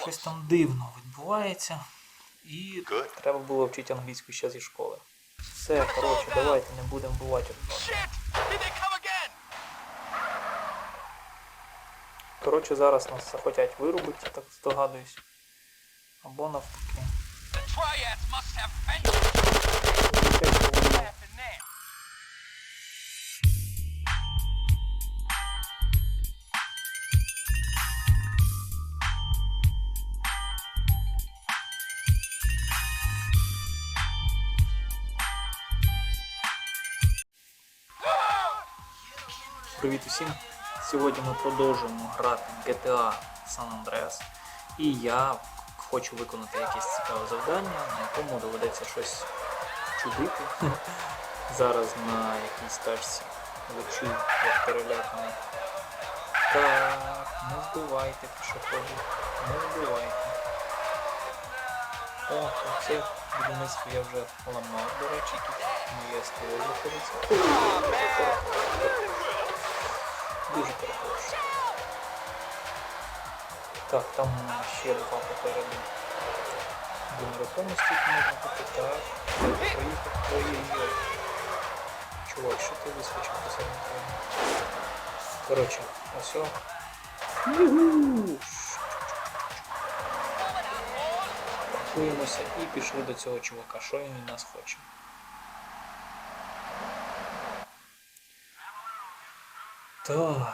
Щось close. там дивно відбувається. І Good. треба було вчити англійську ще зі школи. Все, коротше, давайте не будемо бувати! Коротше, зараз нас захотять вирубити, так здогадуюсь. Або навпаки. Привіт усім! Сьогодні ми продовжуємо грати GTA San Andreas. І я хочу виконати якесь цікаве завдання, на якому доведеться щось чудити. Зараз на якійсь тачці лечу, як переляканий. Так, не збивайте пішоходів, не збивайте. О, це будівництво я вже ламав, до речі, тут моє СТО знаходиться. Дуже перепрошую. Так, там ще два попереду. До нерухомості можна купити. Поїхав. Ой-ой-ой. Чувак, що ти вискочив посередині тренування? Коротше, ось. о. І пішли до цього чувака. Що він від нас хоче? Так. All right, come on, you can do it. You can do it.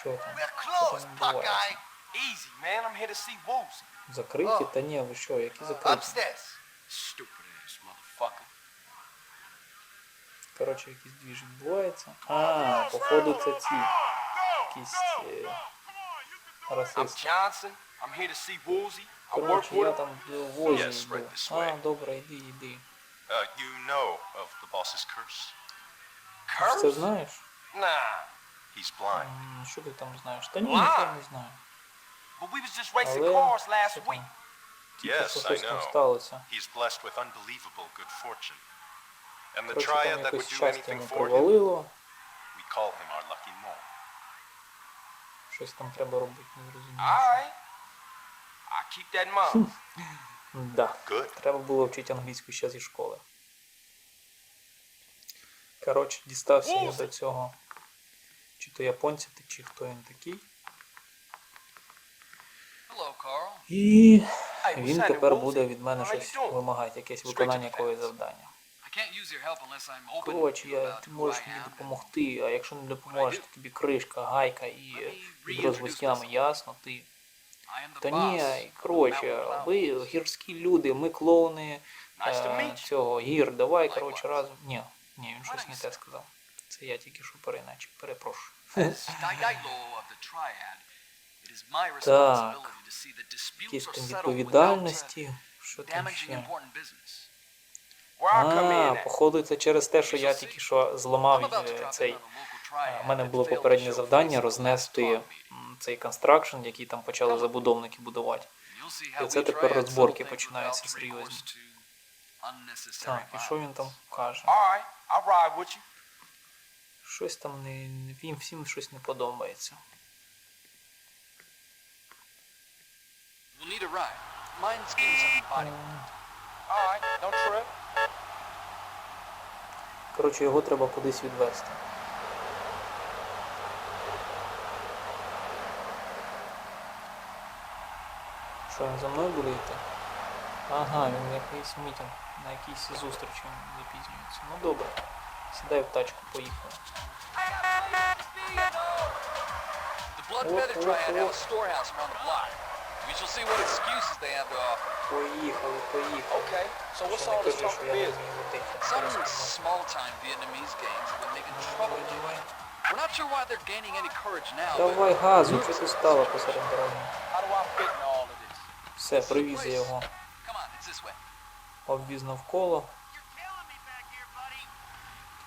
Що там? Що там відбувається? Buckeye. Easy, man. I'm here to see Woozy. Закриті? Та ні, ви що, які закриті? Upstairs. Stupid ass motherfucker. Коротше, якийсь двіж відбувається. А, походу це ці якісь е, расисти. Коротше, я там в возі був. А, добре, йди, йди. Uh, you know of the boss's curse? Ти ж це Curse? знаєш? Nah. He's blind. М, Що ти там знаєш? Та ні, Ладно. нічого не знаю. But we was just racing Але cars що last там? week. Тільки Yes, що I щось там know. сталося. He's blessed with unbelievable good fortune. And the Коротше, triad там that would якось do щастя anything йому for him, провалило. we call him our lucky mole. Щось там треба робити, не зрозуміло. All right. I'll keep that in mind. Да. Good. Треба було вчити англійську ще зі школи. Коротше, дістався я до цього. Чи то японці, чи хто він такий. І він тепер буде від мене щось вимагати, якесь виконання якогось завдання. Коротше, я, ти можеш мені допомогти, а якщо не допоможеш, то тобі кришка, гайка і myself. ясно, ти. Та ні, коротше, ви гірські люди, ми клоуни е, цього гір, давай, коротше, разом. Ні, ні, він щось не те сказав. Це я тільки що переначе, перепрошую. Якісь там uh, відповідальності, що там ще. А, походу, це через те, що я тільки що зламав е, цей. У мене було попереднє завдання рознести цей констракшн, який там почали забудовники будувати. І це тепер розборки починаються серйозні. Так, і що він там каже? Щось там не їм всім щось не подобається. Trip. Коротше, його треба кудись відвести. Що за мною буде йти? Ага, він якийсь мітинг, на якійсь зустрічі запізнюється. Ну добре. Сідай в тачку, поїхали. We shall see what excuses they have to offer. Поїхали, поїхали. Okay. So what's all this talk водити. Some small-time Vietnamese gangs have been making trouble. Давай, We're not sure why they're gaining any courage now, Давай газу, що ти стала посеред дороги? How do I fit in? Все, привіз я його. Обвіз навколо.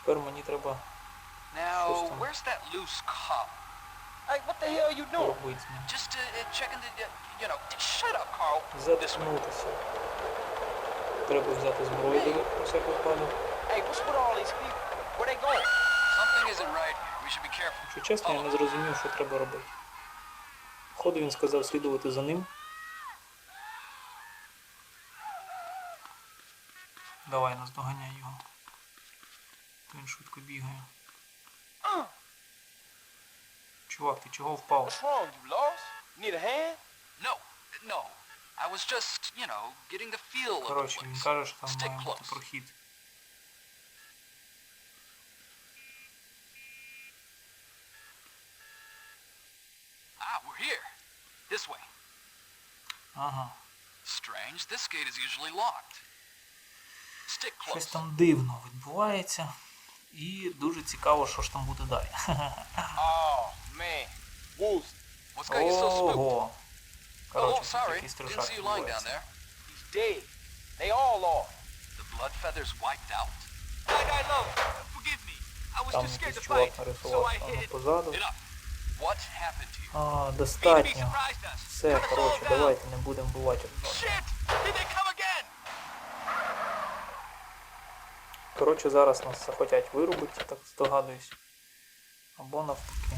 Тепер мені треба Now, Just a- where's that loose cop? Hey, what the hell you doing? робити з ним. Just uh, uh, checking the, uh, you know, shut up, Carl. This way. Заткнутися. Треба взяти зброю до про всяк випадок. Hey, what's with all these people? Where they going? Something isn't right here. We should be careful. Якщо чесно, я не зрозумів, що треба робити. Походу він сказав слідувати за ним. Давай, наздоганяй його. То він швидко бігає. Чувак, ти чого впав? What's wrong? You lost? Need a hand? No, no. I was just, you know, getting the feel of the Коротше, він place. каже, що там Stick має бути close. прохід. Ah, we're here. This way. Ага. Strange. This gate is usually locked. Щось там дивно відбувається. І дуже цікаво, що ж там буде далі. Oh? Ого. Oh, Коротше, тут sorry. якийсь трешак відбувається. Там чувак нарисував там позаду. А, достатньо. Все, коротше, давайте не будемо бувати одного. Shit! Here they come again! Коротше, зараз нас захотять вирубити, так здогадуюсь. Або навпаки.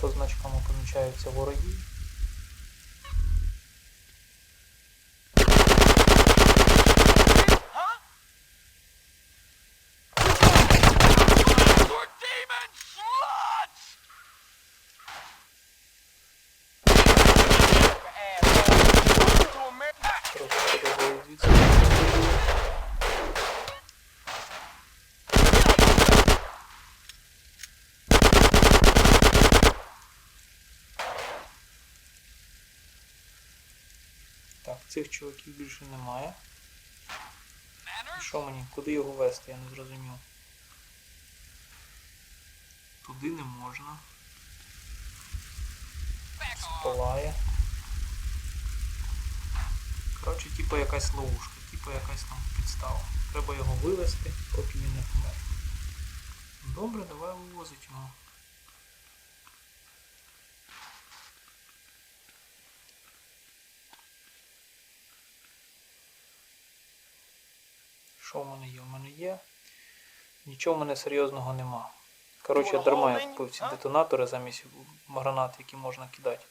По значкам помічаються вороги. Цих чуваків більше немає. Що мені? Куди його вести? Я не зрозумів. Туди не можна. Back off. Палає. Коротше, типу якась ловушка, типу якась там підстава. Треба його вивезти, поки він не помер. Добре, давай вивозить його. Що в мене є? У мене є. Нічого в мене серйозного нема. Коротше, дарма я купив ці детонатори замість гранат, які можна кидати.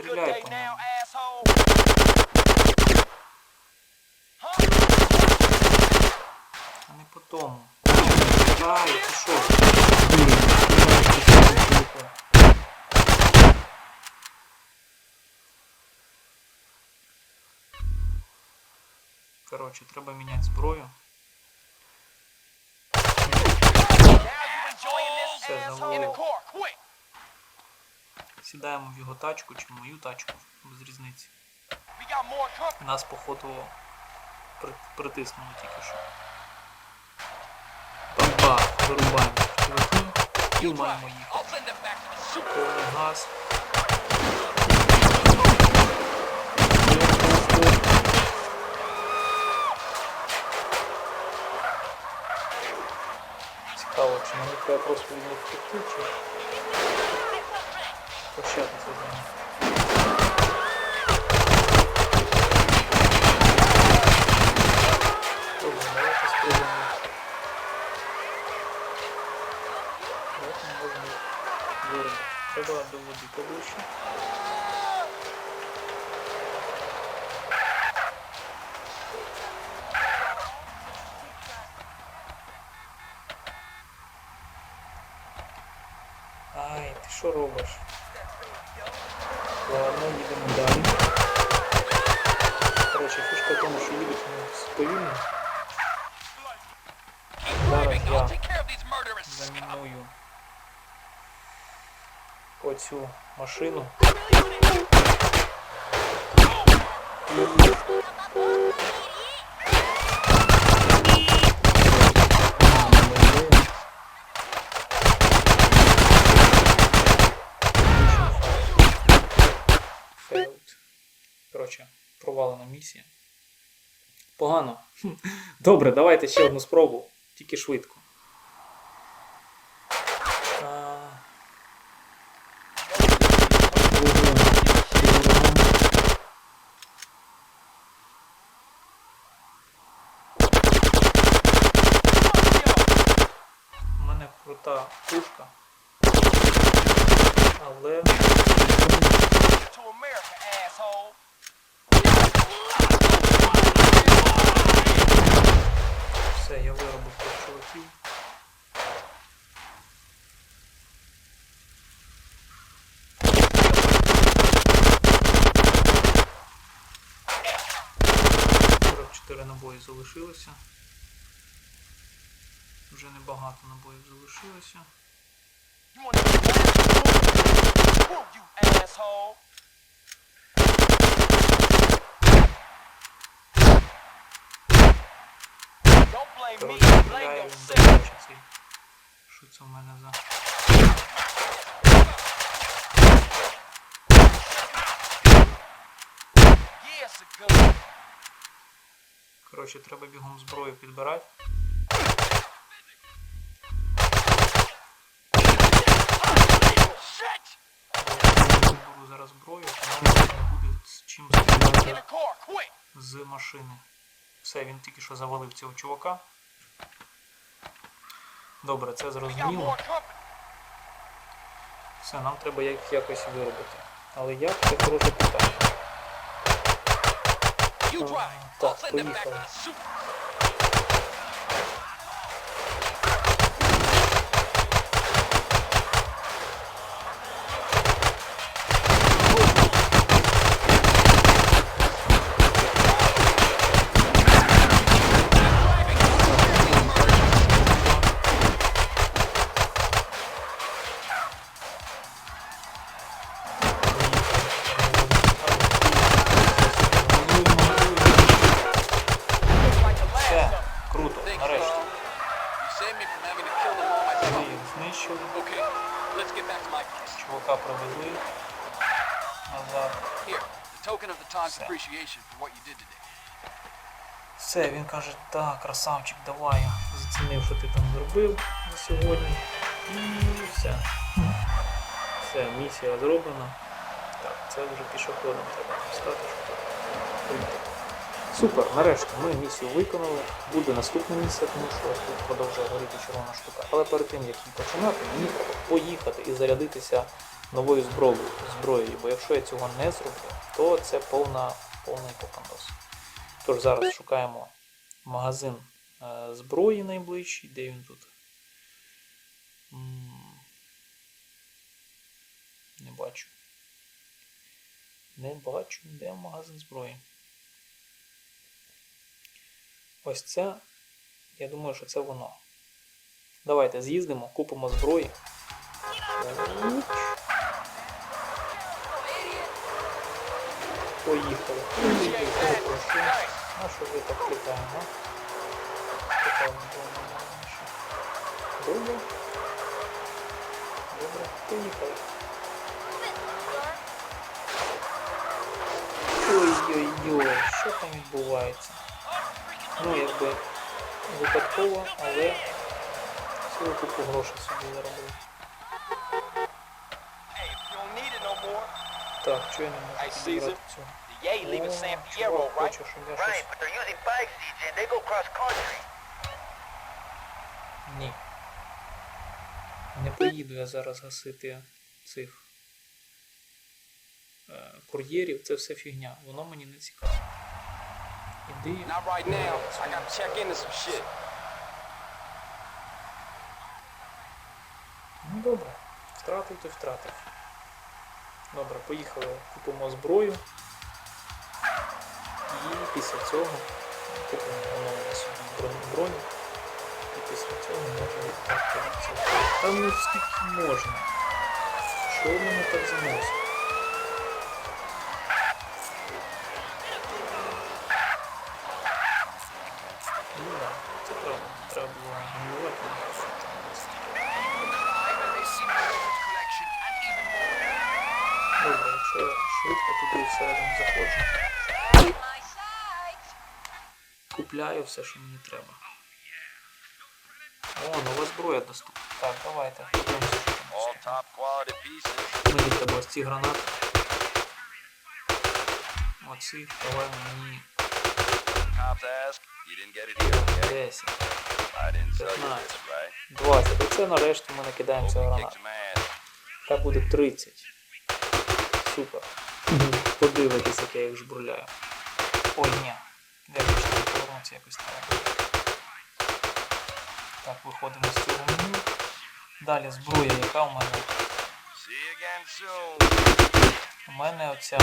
Day по now, А не по тому. Коротше, треба міняти зброю. Car, quick. Сідаємо в його тачку чи в мою тачку, без різниці. Нас, походу, при, притиснули тільки що. Бамба, вирубаємо чуваків і маємо super. Повний газ. Цікаво, просто. води поближче. Ай, ти що робиш? Ладно, їдемо далі. Коротше, фішка в тому, що їдуть вони повільно. Keep Зараз driving. я I'll take care of these murderous scum. заміную оцю машину. Коротше, провалена місія. Погано. Добре, давайте ще одну спробу, тільки швидко. Крута пушка. Але все, я виробив тих чуваків. Чотири набої залишилося. Вже небагато набоїв залишилося. Що це в мене за. Коротше, треба бігом зброю підбирати. Зброю, то нам буде з чим стріляти з машини. Все, він тільки що завалив цього чувака. Добре, це зрозуміло. Все, нам треба їх якось виробити. Але як це хороше питання. Так, поїхали. Каже, так, красавчик, давай. Зацінив, що ти там зробив на сьогодні. І все. Все, місія зроблена. Так, це вже пішоходом треба поїхати. Супер, нарешті ми місію виконали. Буде наступна місія, тому що тут продовжує горіти червона штука. Але перед тим як її починати, мені треба поїхати і зарядитися новою зброєю, зброєю. Бо якщо я цього не зроблю, то це повна, повний попандос. Тож зараз шукаємо магазин е, зброї найближчий. Де він тут? Не бачу. Не бачу, де магазин зброї. Ось це. Я думаю, що це воно. Давайте з'їздимо, купимо зброї. Поїхали. Поїхали. А що ви так клікаємо, а? Клікаємо, було нормальніше. Добре. Добре, поїхали. Ой-ой-ой, що там відбувається? Ну, якби випадково, але цілу купу грошей собі заробив. Так, що я не можу підібрати Caesar. The Yay leaving San О, Fierro, right? Right, but they're using bikes, CJ. They go cross country. Ні. Не поїду я зараз гасити цих е, кур'єрів, це все фігня. Воно мені не цікаво. Іди. Not right now. I gotta check into some shit. Ну добре. Втратив, то втратив. Добре, поїхали, купимо зброю. І після цього купимо оновимо собі броню. І після цього можна відправити це. Та ну скільки можна? Що в мене так заносить? Ну. Добре, якщо швидко туди всередину заходжу, купляю все, що мені треба. О, нова зброя доступна. Так, давайте. Мені треба ось ці гранати. Оці, давай мені cops ask, you didn't get it here, okay? 10, I didn't sell you 15. 20. Оце нарешті ми накидаємо Hope цього гранату. some буде 30. Супер. Подивитись, як я їх жбурляю. Ой, ні. Я більше не повернуться якось треба. Так, виходимо з цього меню. Далі зброя, яка у мене? У мене оця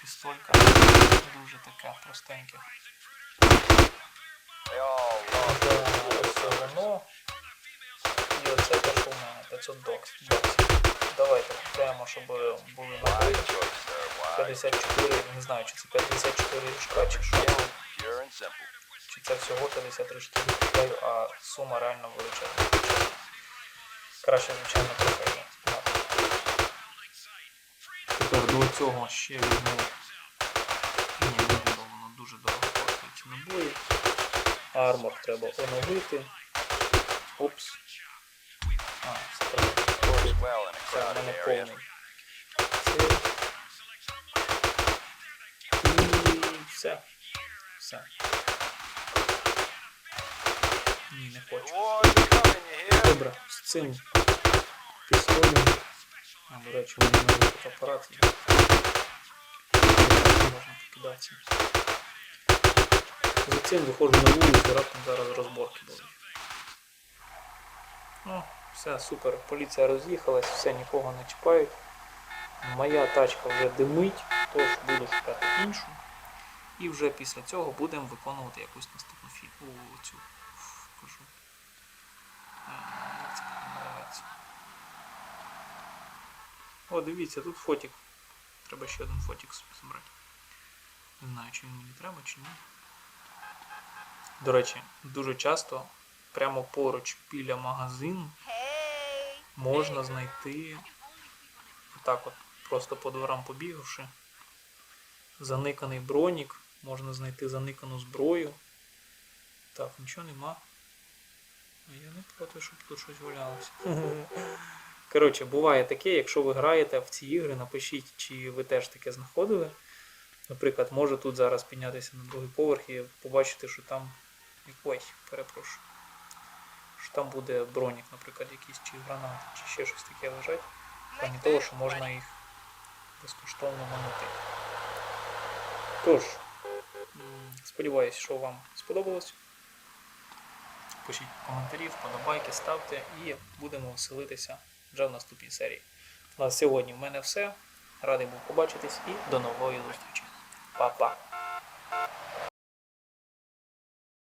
пістолька дуже така простенька. Воно. І оце те, що у мене 500 бакс- баксів. Давайте купляємо, щоб були на Wise choice, sir. Wise. 54, не знаю, чи це 54 шка, чи що. Pure and simple. Чи це всього 53 штуки купляю, а сума реально величезна. Краще, звичайно, мати. Тепер до цього ще візьму. Ні, не буду, воно дуже дорого коштує ці набої. Армор треба оновити. Опс. А. Well Це в мене повний. Це. І все. Все. Ні, не хочу. Добре, з цим пістолем. А, до речі, у мене новий фотоапарат є. Можна покидатися. За цим виходжу на вулицю, раптом зараз розборки будуть. Ну, все, супер. Поліція роз'їхалась, все, нікого не чіпають. Моя тачка вже димить, тож буду шукати іншу. І вже після цього будемо виконувати якусь наступну фі... у цю кажу. Е? О, дивіться, тут фотик. Треба ще один фотик зібрати. Не знаю, чи він мені треба, чи ні. До речі, дуже часто прямо поруч біля магазину можна знайти так от, просто по дворам побігавши, заниканий бронік, можна знайти заникану зброю. Так, нічого нема. А я не проти, щоб тут щось валялося. Коротше, буває таке, якщо ви граєте в ці ігри, напишіть, чи ви теж таке знаходили. Наприклад, може тут зараз піднятися на другий поверх і побачити, що там. Ой, перепрошую. Що там буде бронік, наприклад, якийсь чи гранати, чи ще щось таке лежать. В плані того, що можна їх безкоштовно манути. Тож, сподіваюсь, що вам сподобалось. Пишіть коментарі, вподобайки, ставте і будемо веселитися вже в наступній серії. На сьогодні в мене все. Радий був побачитись і до нової зустрічі. Па-па!